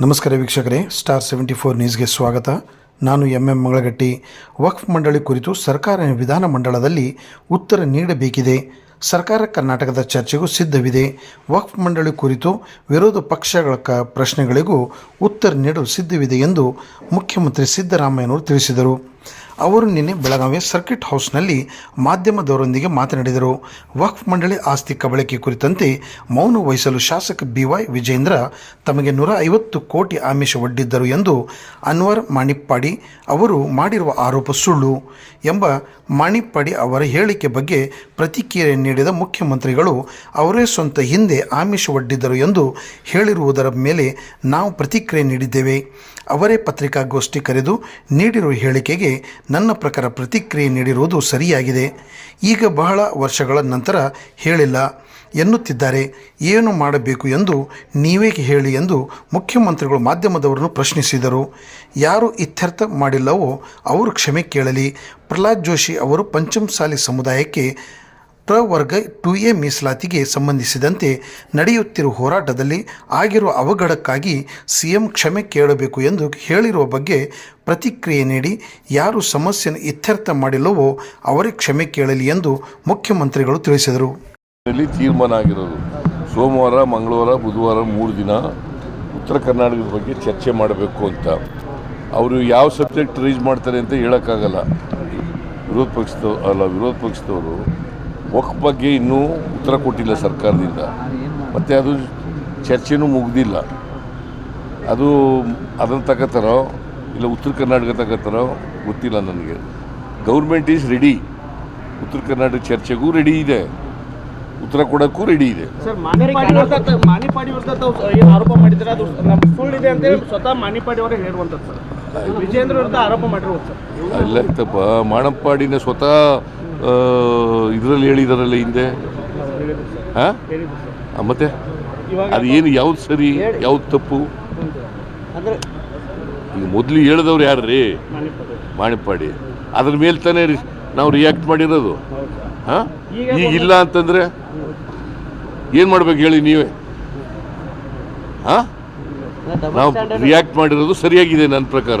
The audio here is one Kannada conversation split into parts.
ನಮಸ್ಕಾರ ವೀಕ್ಷಕರೇ ಸ್ಟಾರ್ ಸೆವೆಂಟಿ ಫೋರ್ ನ್ಯೂಸ್ಗೆ ಸ್ವಾಗತ. ನಾನು ಎಂ ಎಂ ಮಂಗಳಗಟ್ಟಿ. ವಕ್ಫ್ ಮಂಡಳಿ ಕುರಿತು ಸರ್ಕಾರ ವಿಧಾನಮಂಡಲದಲ್ಲಿ ಉತ್ತರ ನೀಡಬೇಕಿದೆ. ಸರ್ಕಾರ ಕರ್ನಾಟಕದ ಚರ್ಚೆಗೂ ಸಿದ್ಧವಿದೆ. ವಕ್ಫ್ ಮಂಡಳಿ ಕುರಿತು ವಿರೋಧ ಪಕ್ಷಗಳ ಕ ಪ್ರಶ್ನೆಗಳಿಗೂ ಉತ್ತರ ನೀಡಲು ಸಿದ್ಧವಿದೆ ಎಂದು ಮುಖ್ಯಮಂತ್ರಿ ಸಿದ್ದರಾಮಯ್ಯನವರು ತಿಳಿಸಿದರು. ಅವರು ನಿನ್ನೆ ಬೆಳಗಾವಿಯ ಸರ್ಕಿಟ್ ಹೌಸ್ನಲ್ಲಿ ಮಾಧ್ಯಮದವರೊಂದಿಗೆ ಮಾತನಾಡಿದರು. ವಕ್ಫ್ ಮಂಡಳಿ ಆಸ್ತಿ ಕಬಳಿಕೆ ಕುರಿತಂತೆ ಮೌನ ವಹಿಸಲು ಶಾಸಕ ಬಿವೈ ವಿಜೇಂದ್ರ ತಮಗೆ ನೂರ ಐವತ್ತು ಕೋಟಿ ಆಮಿಷ ಒಡ್ಡಿದ್ದರು ಎಂದು ಅನ್ವರ್ ಮಾಣಿಪ್ಪಾಡಿ ಅವರು ಮಾಡಿರುವ ಆರೋಪ ಸುಳ್ಳು ಎಂಬ ಮಾಣಿಪ್ಪಾಡಿ ಅವರ ಹೇಳಿಕೆ ಬಗ್ಗೆ ಪ್ರತಿಕ್ರಿಯೆ ನೀಡಿದ ಮುಖ್ಯಮಂತ್ರಿಗಳು ಅವರೇ ಸ್ವಂತ ಹಿಂದೆ ಆಮಿಷ ಒಡ್ಡಿದ್ದರು ಎಂದು ಹೇಳಿರುವುದರ ಮೇಲೆ ನಾವು ಪ್ರತಿಕ್ರಿಯೆ ನೀಡಿದ್ದೇವೆ. ಅವರೇ ಪತ್ರಿಕಾಗೋಷ್ಠಿ ಕರೆದು ನೀಡಿರುವ ಹೇಳಿಕೆಗೆ ನನ್ನ ಪ್ರಕಾರ ಪ್ರತಿಕ್ರಿಯೆ ನೀಡಿರುವುದು ಸರಿಯಾಗಿದೆ. ಈಗ ಬಹಳ ವರ್ಷಗಳ ನಂತರ ಹೇಳಿಲ್ಲ. ಎನ್ನುತ್ತಿದ್ದಾರೆ. ಏನು ಮಾಡಬೇಕು ಎಂದು ನೀವೇ ಹೇಳಿ ಎಂದು ಮುಖ್ಯಮಂತ್ರಿಗಳು ಮಾಧ್ಯಮದವರನ್ನು ಪ್ರಶ್ನಿಸಿದರು. ಯಾರು ಇತ್ಯರ್ಥ ಮಾಡಿಲ್ಲವೋ ಅವರು ಕ್ಷಮೆ ಕೇಳಲಿ. ಪ್ರಹ್ಲಾದ್ ಜೋಶಿ ಅವರು ಪಂಚಮಸಾಲಿ ಸಮುದಾಯಕ್ಕೆ ಪ್ರವರ್ಗ ಟು ಎ ಮೀಸಲಾತಿಗೆ ಸಂಬಂಧಿಸಿದಂತೆ ನಡೆಯುತ್ತಿರುವ ಹೋರಾಟದಲ್ಲಿ ಆಗಿರುವ ಅವಘಡಕ್ಕಾಗಿ ಸಿಎಂ ಕ್ಷಮೆ ಕೇಳಬೇಕು ಎಂದು ಹೇಳಿರುವ ಬಗ್ಗೆ ಪ್ರತಿಕ್ರಿಯೆ ನೀಡಿ, ಯಾರು ಸಮಸ್ಯೆಯನ್ನು ಇತ್ಯರ್ಥ ಮಾಡಿಲ್ಲವೋ ಅವರೇ ಕ್ಷಮೆ ಕೇಳಲಿ ಎಂದು ಮುಖ್ಯಮಂತ್ರಿಗಳು ತಿಳಿಸಿದರು. ತೀರ್ಮಾನ ಆಗಿರೋದು. ಸೋಮವಾರ, ಮಂಗಳವಾರ, ಬುಧವಾರ ಮೂರು ದಿನ ಉತ್ತರ ಕರ್ನಾಟಕದ ಬಗ್ಗೆ ಚರ್ಚೆ ಮಾಡಬೇಕು ಅಂತ. ಅವರು ಯಾವ ಸಬ್ಜೆಕ್ಟ್ ರೈಸ್ ಮಾಡ್ತಾರೆ ಅಂತ ಹೇಳೋಕ್ಕಾಗಲ್ಲ. ವಿರೋಧ ಪಕ್ಷದ ಅಲ್ಲ, ವಿರೋಧ ಪಕ್ಷದವರು ವಕ್ ಬಗ್ಗೆ ಇನ್ನೂ ಉತ್ತರ ಕೊಟ್ಟಿಲ್ಲ ಸರ್ಕಾರದಿಂದ. ಮತ್ತು ಅದು ಚರ್ಚೆನೂ ಮುಗ್ದಿಲ್ಲ. ಅದು ಅದನ್ನು ತಗೋತಾರೋ ಇಲ್ಲ ಉತ್ತರ ಕರ್ನಾಟಕ ತಗೋತಾರೋ ಗೊತ್ತಿಲ್ಲ ನನಗೆ. Government is ready. ಉತ್ತರ ಕರ್ನಾಟಕ ಚರ್ಚೆಗೂ ರೆಡಿ ಇದೆ. ಉತ್ತರ ಕೊಡೋಕ್ಕೂ ರೆಡಿ ಇದೆ. ಇಲ್ಲ ಇತ್ತಪ್ಪ ಮಾಣಪ್ಪಾಡಿನ ಸ್ವತಃ ಇದರಲ್ಲಿ ಹೇಳಿದಾರಲ್ಲ ಹಿಂದೆ? ಹಾಂ? ಮತ್ತೆ? ಅದು ಏನು, ಯಾವ್ದು ಸರಿ, ಯಾವ್ದು ತಪ್ಪು? ಈಗ ಮೊದಲು ಹೇಳಿದವ್ರು ಯಾರು ರೀ ಮಾಣಿಪ್ಪಾಡಿ. ಅದ್ರ ಮೇಲೆ ತಾನೇ ನಾವು ರಿಯಾಕ್ಟ್ ಮಾಡಿರೋದು. ಹಾ? ಈಗ ಇಲ್ಲ ಅಂತಂದ್ರೆ ಏನು ಮಾಡ್ಬೇಕು ಹೇಳಿ ನೀವೇ? ಹಾಂ? ನಾವು ರಿಯಾಕ್ಟ್ ಮಾಡಿರೋದು ಸರಿಯಾಗಿದೆ ನನ್ನ ಪ್ರಕಾರ.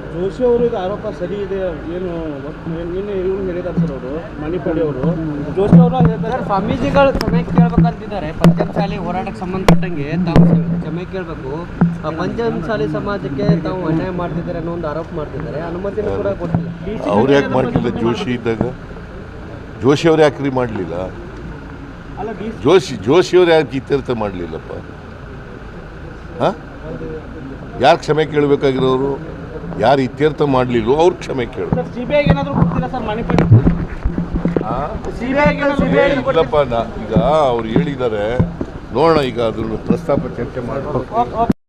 ಜೋಶಿ ಅವರು ಆರೋಪ ಸರಿ ಇದೆ ಏನು ನಿನ್ನೆ ಇವ್ರು ಹೇಳಿದ್ದಾರೆ ಸರ್ ಅವರು ಮಣಿಪಾಡಿ ಅವರು. ಜೋಶಿ ಅವರು ಹೇಳ್ತಾರೆ? ಸರ್ ಸ್ವಾಮೀಜಿಗಳು ಕ್ಷಮೆ ಕೇಳ್ಬೇಕಂತಿದ್ದಾರೆ. ಪಂಚಮಸಾಲಿ ಹೋರಾಟಕ್ಕೆ ಸಂಬಂಧಪಟ್ಟಂಗೆ ತಾವು ಕ್ಷಮೆ ಕೇಳಬೇಕು. ಪಂಚಮಸಾಲಿ ಸಮಾಜಕ್ಕೆ ತಾವು ಅನ್ಯಾಯ ಮಾಡ್ತಿದ್ದಾರೆ ಅನ್ನೋ ಒಂದು ಆರೋಪ ಮಾಡ್ತಿದ್ದಾರೆ. ಅನುಮತಿನೂ ಕೂಡ ಕೊಟ್ಟಿಲ್ಲ. ಅವ್ರು ಯಾಕೆ ಮಾಡ್ತಿಲ್ಲ ಜೋಶಿ ಇದ್ದಾಗ? ಜೋಶಿ ಅವ್ರು ಯಾಕ್ರಿ ಮಾಡಲಿಲ್ಲ? ಅಲ್ಲ ಜೋಶಿ ಜೋಶಿ ಅವ್ರು ಯಾಕೆ ಇತ್ಯರ್ಥ ಮಾಡಲಿಲ್ಲಪ್ಪ? ಹಾಂ? ಯಾರು ಕ್ಷಮೆ ಕೇಳಬೇಕಾಗಿರೋರು? ಯಾರು ಇತ್ಯರ್ಥ ಮಾಡಲಿಲ್ಲೋ ಅವ್ರು ಕ್ಷಮೆ ಕೇಳು ಇಲ್ಲಪ್ಪ ಈಗ ಅವ್ರು ಹೇಳಿದ್ದಾರೆ ನೋಡೋಣ ಈಗ ಅದನ್ನು ಪ್ರಸ್ತಾಪ ಚರ್ಚೆ ಮಾಡಿ